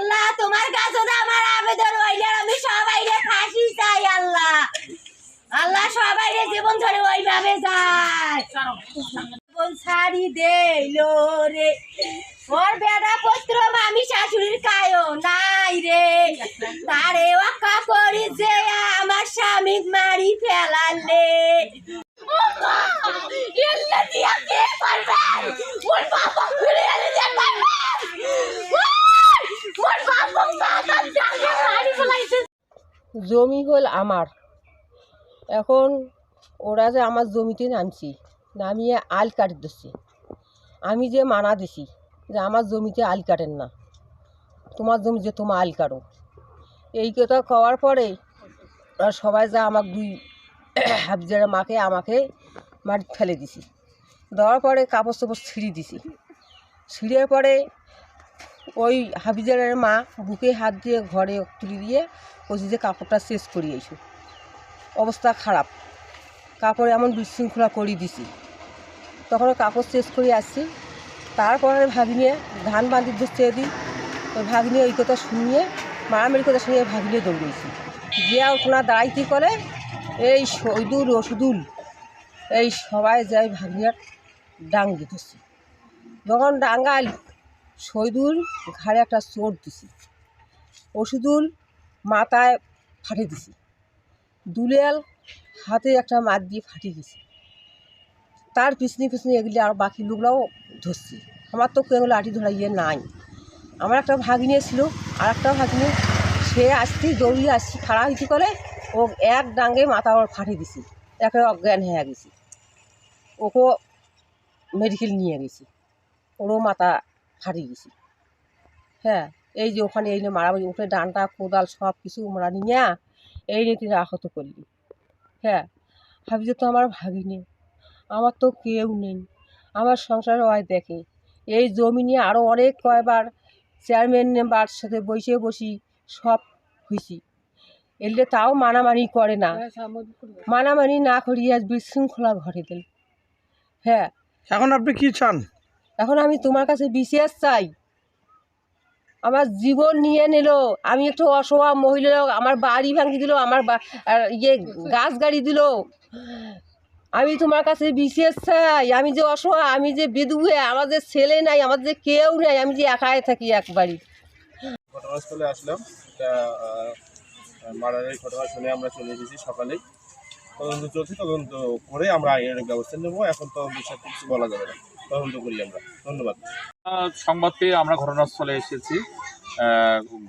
আল্লাহ তোমার কাছে তো আমার আবেদন হইলে আমি সবাইরে ফাঁসি চাই আল্লাহ। আল্লাহ সবাইরে জীবন ধরে ওইভাবে যায়। জীবন ছাড়ি দেলো রে। ওর বেড়া পত্র মামি শাশুড়ির কায়ো নাই রে। তারে ওকা করি যে আমার স্বামী মারি ফেলালে এল্লা দিয়া কে পারবে মোর বাবা ফিরে এলে যে পারবে মোর বাবা বাবা জানে মারি ফেলাইছে জমি হল আমার। এখন ওরা যে আমার জমিতে নামছি, নামিয়ে আল কাটি দিচ্ছে। আমি যে মানা দিছি যে আমার জমিতে আল কাটেন না, তোমার জমি যে তোমার আল কাটো। এই কথা কওয়ার পরে ওরা সবাই যা আমার দুই হাফজারা মাকে আমাকে মাটি ফেলে দিছি। দেওয়ার পরে কাপড় চোপড় ছিঁড়ি দিছি। ছিঁড়ে পরে ওই হাফিজারের মা বুকে হাত দিয়ে ঘরে তুলে দিয়ে বলছি যে কাপড়টা শেষ করিয়েছো অবস্থা খারাপ। কাপড় এমন বিশৃঙ্খলা করিয়ে দিছি। তখন কাপড় শেষ করে আসছি। তারপরে ভাগিয়ে ধান বাঁধি ধরছে দিই। ওই ভাগিয়ে ওই কথা শুনিয়ে, মারামারি কথা শুনিয়ে ভাগিয়ে দৌড়েছি যে ওখানে দাঁড়াইতে করে এই সৈদুল রসুদুল, এই সবাই যাই ভাগিয়ার ডাং দিতেছি যখন ডাঙ্গাল সৈদুল ঘাড়ে একটা চোট দিছি। ওষুদুল মাথায় ফাটিয়ে দিছি। দুলিয়াল হাতে একটা মাত দিয়ে ফাটিয়ে দিছি। তার পিছনে পিছনে এগুলি আর বাকি লোকরাও ধরছি। আমার তো কেউ লাঠি ধরা ইয়ে নাই। আমার একটা ভাগিনে ছিল আর একটা ভাগিনে, সে আসতে দৌড়িয়ে আসছি, খাড়া হইতে করে ও এক ডাঙ্গে মাথা ওর ফাটিয়ে দিছি। একে অজ্ঞান হয়ে গেছি। ওকে মেডিকেল নিয়ে গেছি। ওরও মাথা ফাটিয়ে গেছি। হ্যাঁ এই যে ওখানে এই যে মারামারি উঠে ডানটা কোদাল সব কিছু আমরা নিয়ে এই নিয়ে তিনি আহত করলি। হ্যাঁ ভাবি যে তো আমার ভাগিনি আমার তো কেউ নেই আমার সংসারে ওই দেখে। এই জমি নিয়ে আরও অনেক কয়বার চেয়ারম্যান মেম্বার সাথে বসে বসি সব হয়েছি এলে তাও মানামানি করে না। মানামানি না করিয়ে আজ বিশৃঙ্খলা ঘটে দিল। হ্যাঁ। এখন আপনি কি চান? এখন আমি তোমার কাছে বিশেষ চাই। আমার জীবন নিয়ে নিল, আমি একটু অসহায় মহিলা, আমার বাড়ি ভাঙি দিল, আমার ইয়ে গাছ গাড়ি দিল। আমি তোমার কাছে বিশেষ চাই, আমি যে অসহায়, আমি যে বিধুয়ে, আমার যে ছেলে নাই, আমার যে কেউ নাই, আমি যে একাই থাকি এক বাড়ি ঘটনাস্থলে আসলাম, তা মারারের ঘটনা শুনে আমরা চলে এসেছি সকালেই। তদন্ত চলছে, তদন্ত করে আমরা আইনের ব্যবস্থা নেব, এখন তদন্ত সব কিছু বলা যাবে না। তদন্ত করি আমরা। ধন্যবাদ। সংবাদ পেয়ে আমরা ঘটনাস্থলে এসেছি।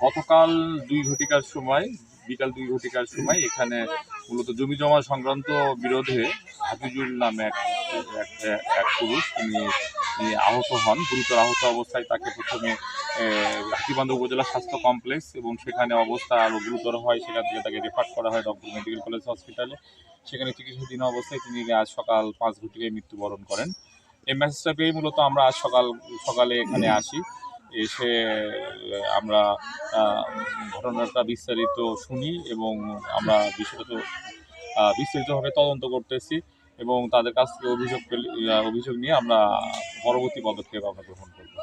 গতকাল দুই ঘটিকার সময়, বিকাল দুই ঘটিকার সময় এখানে মূলত জমি জমা সংক্রান্ত বিরোধে হাফিজুল নামে এক, এক- পুরুষ তিনি আহত হন। গুরুতর আহত অবস্থায় তাকে প্রথমে হাতিবান্ধব উপজেলা স্বাস্থ্য কমপ্লেক্স এবং সেখানে অবস্থা আরও গুরুতর হয় সেখান থেকে তাকে রেফার করা হয় ডক্টর মেডিকেল কলেজ হসপিটালে সেখানে চিকিৎসাধীন অবস্থায় তিনি আজ সকাল পাঁচ ঘটিকায় মৃত্যুবরণ করেন। এই মেসেজটা পেয়ে মূলত আমরা আজ সকাল, সকালে এখানে আসি। এসে, আমরা ঘটনাটা বিস্তারিত শুনি এবং আমরা বিষয়টা বিস্তারিতভাবে তদন্ত করতেছি এবং তাদের কাছ থেকে অভিযোগ অভিযোগ নিয়ে আমরা পরবর্তী পদক্ষেপ আমরা গ্রহণ করব।